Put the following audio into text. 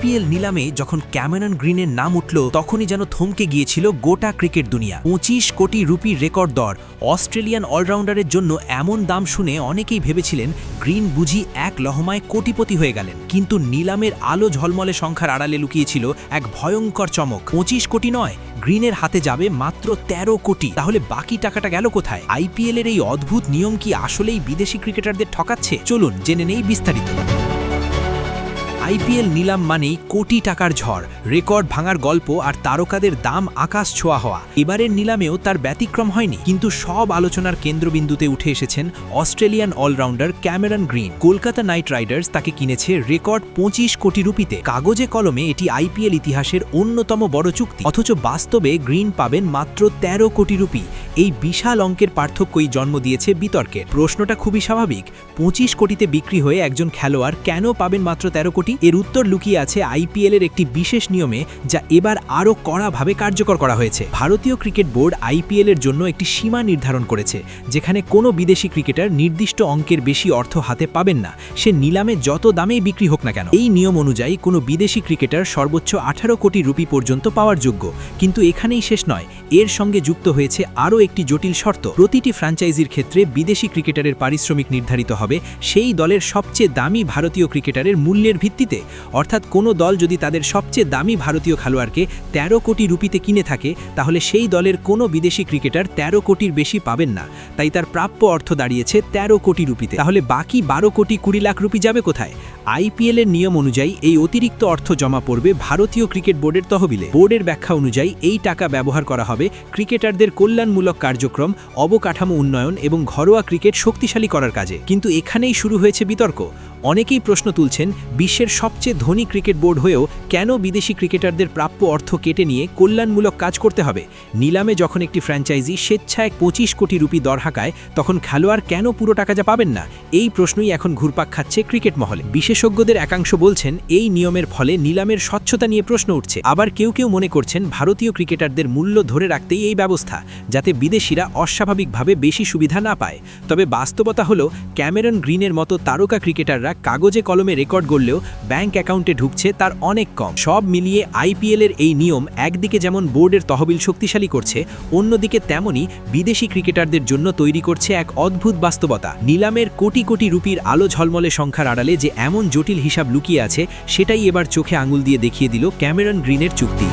IPL নিলামে যখন Cameron গ্রিনের নাম উঠল, তখনই যেন থমকে গিয়েছিল গোটা ক্রিকেট দুনিয়া। পঁচিশ কোটি রুপির রেকর্ড দর। অস্ট্রেলিয়ান অলরাউন্ডারের জন্য এমন দাম শুনে অনেকেই ভেবেছিলেন গ্রিন বুঝি এক লহমায় কোটিপতি হয়ে গেলেন। কিন্তু নিলামের আলো ঝলমলে সংখ্যার আড়ালে লুকিয়েছিল এক ভয়ঙ্কর চমক। পঁচিশ কোটি নয়, গ্রিনের হাতে যাবে মাত্র ১৩ কোটি। তাহলে বাকি টাকাটা গেল কোথায়? আইপিএল এর এই অদ্ভুত নিয়ম কি আসলেই বিদেশি ক্রিকেটারদের ঠকাচ্ছে? চলুন জেনে নেই বিস্তারিত। আইপিএল নিলাম মানেই কোটি টাকার ঝড়, রেকর্ড ভাঙার গল্প আর তারকাদের দাম আকাশ ছোঁয়া হওয়া। এবারের নিলামেও তার ব্যতিক্রম হয়নি, কিন্তু সব আলোচনার কেন্দ্রবিন্দুতে উঠে এসেছেন Australian allrounder Cameron Green. Kolkata Knight Riders তাকে কিনেছে রেকর্ড পঁচিশ কোটি রুপিতে। কাগজে কলমে এটি আইপিএল ইতিহাসের অন্যতম বড় চুক্তি। অথচ বাস্তবে গ্রিন পাবেন মাত্র ১৩ কোটি রুপি। এই বিশাল অঙ্কের পার্থক্যই জন্ম দিয়েছে বিতর্কের। প্রশ্নটা খুবই স্বাভাবিক, পঁচিশ কোটিতে বিক্রি হয়ে একজন খেলোয়াড় কেন পাবেন মাত্র ১৩ কোটি এর উত্তর লুকিয়ে আছে আইপিএল এর একটি বিশেষ নিয়মে যা এবার আরও কড়াভাবে কার্যকর করা হয়েছে। ভারতীয় ক্রিকেট বোর্ড আইপিএল এর জন্য একটি সীমা নির্ধারণ করেছে, যেখানে কোনো বিদেশি ক্রিকেটার নির্দিষ্ট অঙ্কের বেশি অর্থ হাতে পাবেন না। সে নিলামে যত দামেই বিক্রি হোক না কেন। এই নিয়ম অনুযায়ী কোনো বিদেশি ক্রিকেটার সর্বোচ্চ আঠারো কোটি রুপি পর্যন্ত পাওয়ার যোগ্য। কিন্তু এখানেই শেষ নয়। এর সঙ্গে যুক্ত হয়েছে আরও একটি জটিল শর্ত। প্রতিটি ফ্র্যাঞ্চাইজির ক্ষেত্রে বিদেশি ক্রিকেটারের পারিশ্রমিক নির্ধারিত হবে। সেই দলের সবচেয়ে দামি ভারতীয় ক্রিকেটারের মূল্যের ভিত্তিতে, অর্থাৎ কোনো দল যদি তাদের সবচেয়ে দামি ভারতীয় খেলোয়াড়কে ১৩ কোটি রুপিতে কিনে থাকে, তাহলে সেই দলের কোনো বিদেশি ক্রিকেটার ১৩ কোটির বেশি পাবেন না। তাই তার প্রাপ্য অর্থ দাঁড়িয়েছে ১৩ কোটি রুপিতে। তাহলে বাকি বারো কোটি কুড়ি লাখ রুপি যাবে কোথায়? আইপিএল এর নিয়ম অনুযায়ী এই অতিরিক্ত অর্থ জমা পড়বে ভারতীয় ক্রিকেট বোর্ডের তহবিলে। বোর্ডের ব্যাখ্যা অনুযায়ী এই টাকা ব্যবহার করা হবে ক্রিকেটারদের কল্যাণমূলক কার্যক্রম, অবকাঠামো উন্নয়ন এবং ঘরোয়া ক্রিকেট শক্তিশালী করার কাজে। কিন্তু এখানেই শুরু হয়েছে বিতর্ক। অনেকেই প্রশ্ন তুলছেন, বিশ্বের সবচেয়ে ধনী ক্রিকেট বোর্ড হয়েও কেন বিদেশি ক্রিকেটারদের প্রাপ্য অর্থ কেটে নিয়ে কল্যাণমূলক কাজ করতে হবে? নিলামে যখন একটি ফ্র্যাঞ্চাইজি স্বেচ্ছায় পঁচিশ কোটি রুপি দর হাঁকায়, তখন খেলোয়াড় কেন পুরো টাকা যা পাবেন না? এই প্রশ্নই এখন ঘুরপাক খাচ্ছে ক্রিকেট মহলে। বিশেষজ্ঞদের একাংশ বলছেন, এই নিয়মের ফলে নিলামের স্বচ্ছতা নিয়ে প্রশ্ন উঠছে। আবার কেউ কেউ মনে করছেন, ভারতীয় ক্রিকেটারদের মূল্য ধরে রাখতেই এই ব্যবস্থা, যাতে বিদেশিরা অস্বাভাবিকভাবে বেশি সুবিধা না পায়। তবে বাস্তবতা হলো, ক্যামেরন গ্রিনের মতো তারকা ক্রিকেটাররা কাগজে কলমে রেকর্ড গড়লেও ব্যাংক অ্যাকাউন্টে ঢুকছে তার অনেক কম। সব মিলিয়ে আইপিএল এর এই নিয়ম একদিকে যেমন বোর্ডের তহবিল শক্তিশালী করছে, অন্যদিকে তেমনই বিদেশি ক্রিকেটারদের জন্য তৈরি করছে এক অদ্ভুত বাস্তবতা। নিলামের কোটি কোটি রুপির আলো ঝলমলে সংখ্যার আড়ালে যে এমন জটিল হিসাব লুকিয়ে আছে, সেটাই এবার চোখে আঙুল দিয়ে দেখিয়ে দিল ক্যামেরন গ্রিনের চুক্তি।